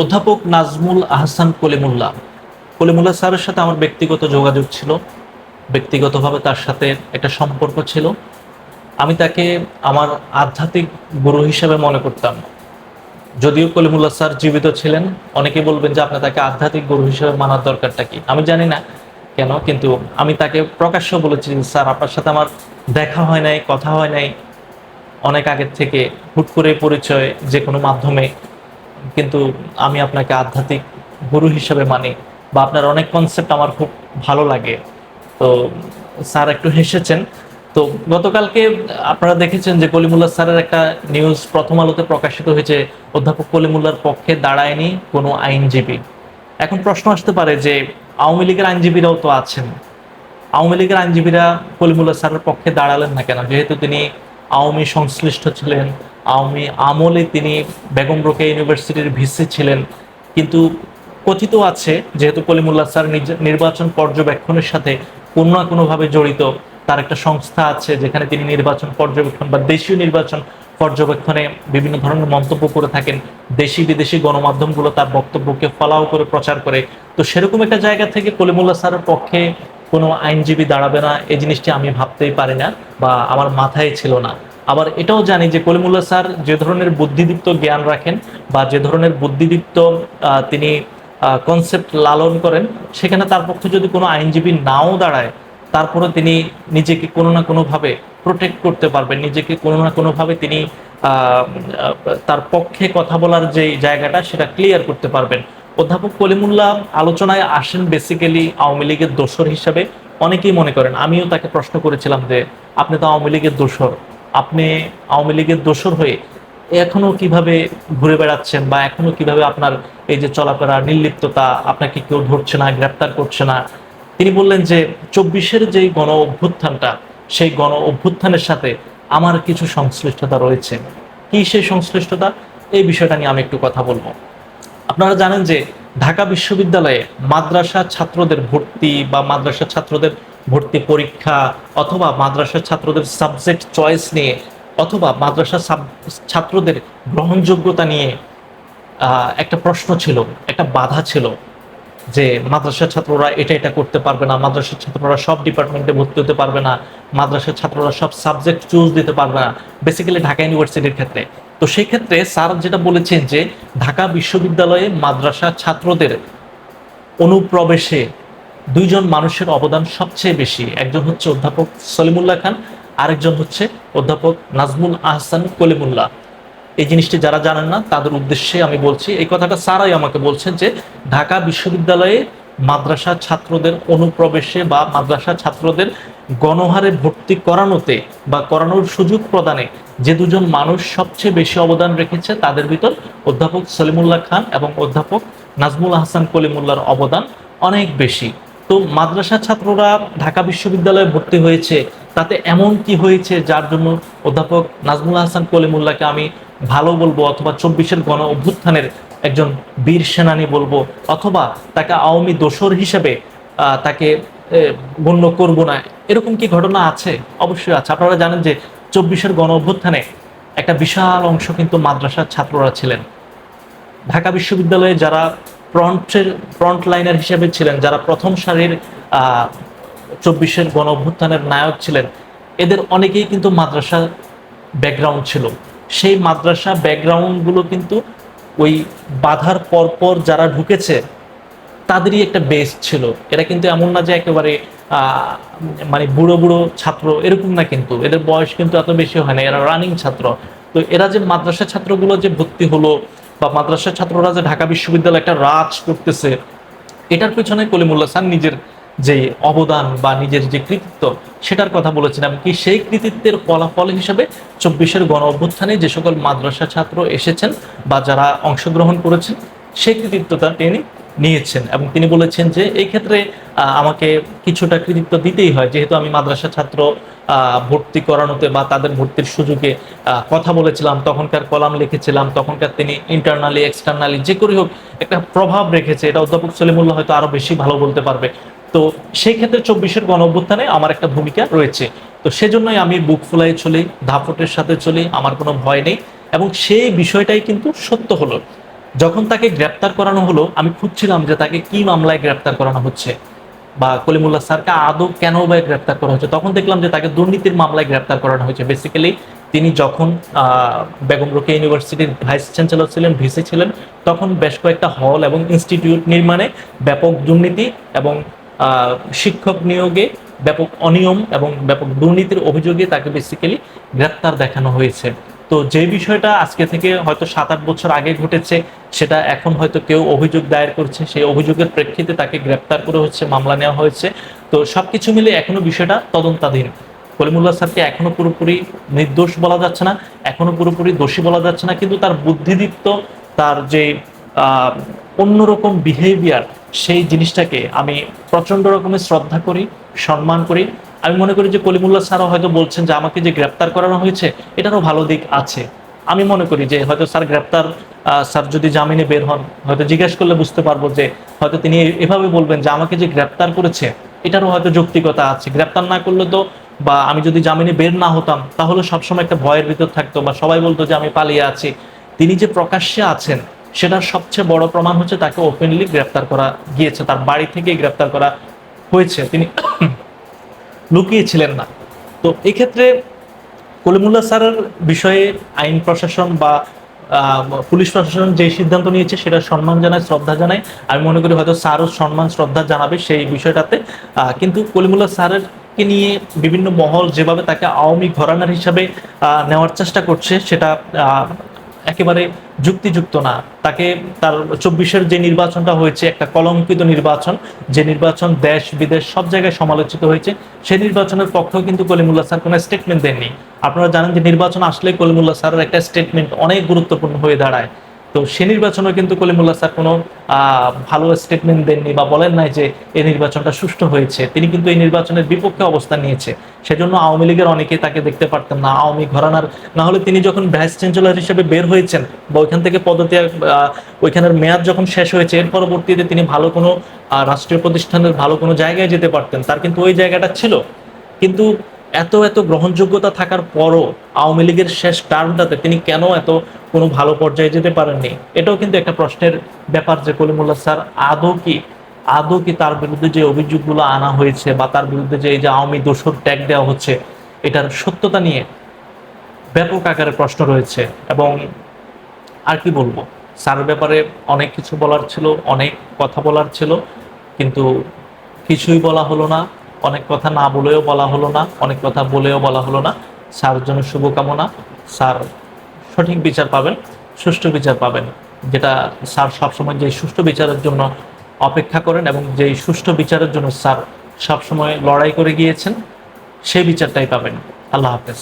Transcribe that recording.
অধ্যাপক নাজমুল আহসান কলিমুল্লাহ। কলিমুল্লাহ স্যারের সাথে আমার ব্যক্তিগত যোগাযোগ ছিল, ব্যক্তিগতভাবে তার সাথে একটা সম্পর্ক ছিল। আমি তাকে আমার আধ্যাত্মিক গুরু হিসেবে মনে করতাম। যদিও কলিমুল্লাহ স্যার জীবিত ছিলেন, অনেকে বলবেন যে আপনার তাকে আধ্যাত্মিক গুরু হিসেবে মানার দরকারটা কি? আমি জানি না কেন, কিন্তু আমি তাকে প্রকাশ্য বলেছি স্যার, আপনার সাথে আমার দেখা হয় নাই, কথা হয় নাই। অনেক আগের থেকে হুট করে পরিচয় যে কোনো মাধ্যমে কিন্তু আমি আপনাকে আধ্যাত্মিক গুরু হিসেবে মানি বা আপনার অনেক কনসেপ্ট আমার খুব ভালো লাগে। তো স্যার একটু হেসেছেন। তো গতকালকে আপনারা দেখেছেন যে কলিমুল্লাহ স্যারের একটা নিউজ প্রথম আলোতে প্রকাশিত হয়েছে, অধ্যাপক কলিমুল্লার পক্ষে দাঁড়ায়নি কোনো আইনজীবী। এখন প্রশ্ন আসতে পারে যে আওয়ামী লীগের আইনজীবীরাও তো আছেন। আওয়ামী লীগের আইনজীবীরা কলিমুল্লাহ স্যারের পক্ষে দাঁড়ালেন না কেন? যেহেতু তিনি আওয়ামী সংশ্লিষ্ট ছিলেন আওয়ামী আমলে তিনি বেগম রোকেয়া ইউনিভার্সিটির ভিসি ছিলেন। কিন্তু কথিত আছে, যেহেতু কলিমুল্লাহ স্যার নির্বাচন পর্যবেক্ষণের সাথে কোনো না কোনোভাবে জড়িত, তার একটা সংস্থা আছে যেখানে তিনি নির্বাচন পর্যবেক্ষণ বা দেশীয় নির্বাচন পর্যবেক্ষণে বিভিন্ন ধরনের মন্তব্য করে থাকেন। দেশি বিদেশি গণমাধ্যমগুলো তার বক্তব্যকে ফলাও করে প্রচার করে। তো সেরকম একটা জায়গা থেকে কলিমুল্লাহ স্যারের পক্ষে কোনো আইনজীবী দাঁড়াবে না এই জিনিসটি আমি ভাবতেই পারি না বা আমার মাথায় ছিল না। আবার এটাও জানি যে কলিমুল্লাহ স্যার যে ধরনের বুদ্ধিদীপ্ত জ্ঞান রাখেন বা যে ধরনের বুদ্ধিদীপ্ত তিনি কনসেপ্ট লালন করেন, সেখানে তার পক্ষে যদি কোনো আইনজীবী নাও দাঁড়ায় তারপরে তিনি নিজেকে কোনো না কোনোভাবে প্রোটেক্ট করতে পারবেন। নিজেকে কোনো না কোনোভাবে তিনি তার পক্ষে কথা বলার যে জায়গাটা, সেটা ক্লিয়ার করতে পারবেন। অধ্যাপক কলিমুল্লাহ আলোচনায় আসেন বেসিক্যালি আওয়ামী লীগের দোসর হিসাবে। অনেকেই মনে করেন, আমিও তাকে প্রশ্ন করেছিলাম যে, আপনি তো আওয়ামী লীগের দোসর আপনি আওয়ামী লীগের দোসর হয়ে এখনও কীভাবে ঘুরে বেড়াচ্ছেন বা এখনও কীভাবে আপনার এই যে চলাফেরা নির্লিপ্ততা আপনাকে কেউ ধরছে না, গ্রেপ্তার করছে না? তিনি বললেন যে চব্বিশের যেই গণ অভ্যুত্থানটা, সেই গণ অভ্যুত্থানের সাথে আমার কিছু সংশ্লিষ্টতা রয়েছে। কি সেই সংশ্লিষ্টতা? এই বিষয়টা নিয়ে আমি একটু কথা বলব। আপনারা জানেন যে ঢাকা বিশ্ববিদ্যালয়ে মাদ্রাসা ছাত্রদের ভর্তি বা মাদ্রাসা ছাত্রদের ভর্তি পরীক্ষা অথবা মাদ্রাসা ছাত্রদের সাবজেক্ট চয়েস নিয়ে অথবা মাদ্রাসা ছাত্রদের গ্রহণযোগ্যতা নিয়ে একটা প্রশ্ন ছিল, একটা বাধা ছিল যে মাদ্রাসা ছাত্ররা এটা এটা করতে পারবে না মাদ্রাসা ছাত্ররা সব ডিপার্টমেন্টে ভর্তি হতে পারবে না মাদ্রাসা ছাত্ররা সব সাবজেক্ট চুজ দিতে পারবে না বেসিক্যালি ঢাকা ইউনিভার্সিটির ক্ষেত্রে। তো সেই ক্ষেত্রে স্যার যেটা বলেছেন যে ঢাকা বিশ্ববিদ্যালয়ে মাদ্রাসা ছাত্রদের অনুপ্রবেশে দুইজন মানুষের অবদান সবচেয়ে বেশি। একজন হচ্ছে অধ্যাপক সলিমুল্লাহ খান, আরেকজন হচ্ছে অধ্যাপক নাজমুল আহসান কলিমুল্লাহ। এই জিনিসটি যারা জানেন না, তাদের উদ্দেশ্যে আমি বলছি, এই কথাটা সারাই আমাকে বলছেন যে, ঢাকা বিশ্ববিদ্যালয়ে মাদ্রাসা ছাত্রদের অনুপ্রবেশে বা মাদ্রাসা ছাত্রদের গণহারে ভর্তি করানোতে বা করানোর সুযোগ প্রদানে যে দুজন মানুষ সবচেয়ে বেশি অবদান রেখেছে, তাদের ভিতর অধ্যাপক সলিমুল্লাহ খান এবং অধ্যাপক নাজমুল আহসান কলিমুল্লার অবদান অনেক বেশি। তো মাদ্রাসা ছাত্ররা ঢাকা বিশ্ববিদ্যালয়ে ভর্তি হয়েছে, তাতে এমন কি হয়েছে যার জন্য অধ্যাপক নাজমুল হাসান কলিমুল্লাহকে আমি ভালো বলব অথবা চব্বিশের গণ অভ্যুত্থানের একজন বীর সেনানী বলব অথবা তাকে আওয়ামী দোসর হিসেবে তাকে গণ্য করব না। এরকম কি ঘটনা আছে? অবশ্যই আছে। আপনারা জানেন যে চব্বিশের গণ অভ্যুত্থানে একটা বিশাল অংশ কিন্তু মাদ্রাসার ছাত্ররা ছিলেন। ঢাকা বিশ্ববিদ্যালয়ে যারা ফ্রন্টের ফ্রন্ট লাইনার হিসেবে ছিলেন, যারা প্রথম সারির চব্বিশের গণ অভ্যুত্থানের নায়ক ছিলেন, এদের অনেকেই কিন্তু মাদ্রাসা ব্যাকগ্রাউন্ড ছিল। সেই মাদ্রাসা ব্যাকগ্রাউন্ডগুলো কিন্তু ওই বাধার পরপর যারা ঢুকেছে, তাদেরই একটা বেস ছিল। এরা কিন্তু এমন না যে একেবারে মানে বুড়ো বুড়ো ছাত্র, এরকম না কিন্তু। এদের বয়স কিন্তু এত বেশি হয় না, এরা রানিং ছাত্র। তো এরা যে মাদ্রাসা ছাত্রগুলো যে ভর্তি হলো বা মাদ্রাসা ছাত্ররা যে ঢাকা বিশ্ববিদ্যালয় একটা রাজ করতেছে, এটার পেছনে কলিমুল্লাহ সান নিজের যে অবদান বা নিজের যে কৃতিত্ব, সেটার কথা বলেছেন এমনকি সেই কৃতিত্বের ফলাফল হিসেবে চব্বিশের গণ অভ্যুত্থানে যে সকল মাদ্রাসা ছাত্র এসেছেন বা যারা অংশগ্রহণ করেছেন, সেই কৃতিত্বটা তিনি নিয়েছেন এবং তিনি বলেছেন যে এই ক্ষেত্রে আমাকে কিছুটা কৃতিত্ব দিতেই হয়। যেহেতু আমি মাদ্রাসা ছাত্র ভর্তি করানোতে বা তাদের ভর্তির সুযোগে কথা বলেছিলাম, তখনকার কলাম লিখেছিলাম, তখনকার তিনি ইন্টারনালি এক্সটার্নালি যে করে হোক একটা প্রভাব রেখেছে, এটা অধ্যাপক সলিমুল্লাহ হয়তো আরও বেশি ভালো বলতে পারবে। তো সেই ক্ষেত্রে চব্বিশের গণ অভ্যুত্থানে আমার একটা ভূমিকা রয়েছে। তো সেজন্যই আমি বুক ফুলাই চলি ধাপটের সাথে চলি, আমার কোনো ভয় নেই এবং সেই বিষয়টাই কিন্তু সত্য হলো। যখন তাকে গ্রেপ্তার করানো হলো, আমি খুঁজছিলাম যে তাকে কি মামলায় গ্রেপ্তার করানো হচ্ছে বা কলিমুল্লাহ স্যারকে আদৌ কেন বা গ্রেপ্তার করা হয়েছে তখন দেখলাম যে তাকে দুর্নীতির মামলায় গ্রেপ্তার করানো হয়েছে। বেসিক্যালি তিনি যখন বেগম রোকেয়া ইউনিভার্সিটির ভাইস চ্যান্সেলর ছিলেন, ভিসি ছিলেন, তখন বেশ কয়েকটা হল এবং ইনস্টিটিউট নির্মাণে ব্যাপক দুর্নীতি এবং শিক্ষক নিয়োগে ব্যাপক অনিয়ম এবং ব্যাপক দুর্নীতির অভিযোগে তাকে বেসিক্যালি গ্রেপ্তার দেখানো হয়েছে। তো যে বিষয়টা আজকে থেকে হয়তো সাত আট বছর আগে ঘটেছে, সেটা এখন হয়তো কেউ অভিযোগ দায়ের করছে। সেই অভিযোগের প্রেক্ষিতে তাকে গ্রেপ্তার করে হচ্ছে মামলা নেওয়া হয়েছে। তো সব কিছু মিলে এখনও বিষয়টা তদন্তাধীন। কলিমুল্লাহ স্যারকে এখনও পুরোপুরি নির্দোষ বলা যাচ্ছে না, এখনও পুরোপুরি দোষী বলা যাচ্ছে না, কিন্তু তার বুদ্ধিদীপ্ত, তার যে অন্যরকম বিহেভিয়ার সেই জিনিসটাকে আমি প্রচণ্ড রকমের শ্রদ্ধা করি, সম্মান করি। আমি মনে করি যে কলিমুল্লাহ স্যারও হয়তো বলছেন যে আমাকে যে গ্রেপ্তার করানো হয়েছে, এটারও ভালো দিক আছে। আমি মনে করি যে হয়তো স্যার গ্রেপ্তার স্যার যদি জামিনে বের হন, হয়তো জিজ্ঞেস করলে বুঝতে পারব যে হয়তো তিনি এভাবে বলবেন যে আমাকে যে গ্রেপ্তার করেছে, এটারও হয়তো যৌক্তিকতা আছে। গ্রেপ্তার না করলে তো বা আমি যদি জামিনে বের না হতাম, তাহলে সবসময় একটা ভয়ের ভিতর থাকতো বা সবাই বলতো যে আমি পালিয়ে আছি। তিনি যে প্রকাশ্যে আছেন, সেটার সবচেয়ে বড় প্রমাণ হচ্ছে তাকে ওপেনলি গ্রেপ্তার করা গিয়েছে, তার বাড়ি থেকে গ্রেপ্তার করা হয়েছে। তিনি লুকিয়েছিলেন না। তো এক্ষেত্রে কলিমুল্লাহ স্যারের বিষয়ে আইন প্রশাসন বা পুলিশ প্রশাসন যে সিদ্ধান্ত নিয়েছে সেটা সম্মান জানায়, শ্রদ্ধা জানায়। আমি মনে করি হয়তো স্যারও সম্মান, শ্রদ্ধা জানাবে সেই বিষয়টাতে। কিন্তু কলিমুল্লাহ স্যারের কে নিয়ে বিভিন্ন মহল যেভাবে তাকে আওয়ামী ঘরানার হিসাবে নেওয়ার চেষ্টা করছে, সেটা একেবারে যুক্তিযুক্ত না। তাকে তার চব্বিশের যে নির্বাচনটা হয়েছে, একটা কলঙ্কিত নির্বাচন, যে নির্বাচন দেশ, বিদেশ সব জায়গায় সমালোচিত হয়েছে, সেই নির্বাচনের পক্ষেও কিন্তু কলিমুল্লা স্যার কোনো স্টেটমেন্ট দেননি। আপনারা জানেন যে নির্বাচন আসলে কলিমুল্লা স্যারের একটা স্টেটমেন্ট অনেক গুরুত্বপূর্ণ হয়ে দাঁড়ায়। তো সে নির্বাচনে কিন্তু কলিমুল্লাহ স্যার কোনো ভালো স্টেটমেন্ট দেননি বা বলেন নাই যে এই নির্বাচনটা সুষ্ঠু হয়েছে। তিনি কিন্তু এই নির্বাচনের বিপক্ষে অবস্থান নিয়েছে। সেজন্য আওয়ামী লীগের অনেকে তাকে দেখতে পারতেন না, আওয়ামী ঘরানার। না হলে তিনি যখন ভাইস চ্যান্সেলর হিসেবে বের হয়েছেন বা ওইখান থেকে পদত্যাগ ওইখানের মেয়াদ যখন শেষ হয়েছে, এর পরবর্তীতে তিনি ভালো কোনো রাষ্ট্রীয় প্রতিষ্ঠানের ভালো কোনো জায়গায় যেতে পারতেন। তার কিন্তু ওই জায়গাটা ছিল। কিন্তু এত এত গ্রহণযোগ্যতা থাকার পরও আওয়ামী লীগের শেষ টার্মটাতে তিনি কেন এত কোনো ভালো পর্যায়ে যেতে পারেননি? এটাও কিন্তু একটা প্রশ্নের ব্যাপার যে কলিমুল্লাহ স্যার, আদৌ কি আদৌ কি তার বিরুদ্ধে যে অভিযোগগুলো আনা হয়েছে বা তার বিরুদ্ধে যে এই যে আওয়ামী দোষর ট্যাগ দেওয়া হচ্ছে, এটার সত্যতা নিয়ে ব্যাপক আকারে প্রশ্ন রয়েছে এবং আর কি বলব? স্যারের ব্যাপারে অনেক কিছু বলার ছিল, অনেক কথা বলার ছিল, কিন্তু কিছুই বলা হলো না। অনেক কথা না বলেও বলা হলো না, অনেক কথা বলেও বলা হলো না। স্যার জন্য শুভকামনা। স্যার সঠিক বিচার পাবেন, সুষ্ঠু বিচার পাবেন, যেটা স্যার সবসময় যে সুষ্ঠু বিচারের জন্য অপেক্ষা করেন এবং যেই সুষ্ঠু বিচারের জন্য স্যার সবসময় লড়াই করে গিয়েছেন, সেই বিচারটাই পাবেন। আল্লাহ হাফেজ।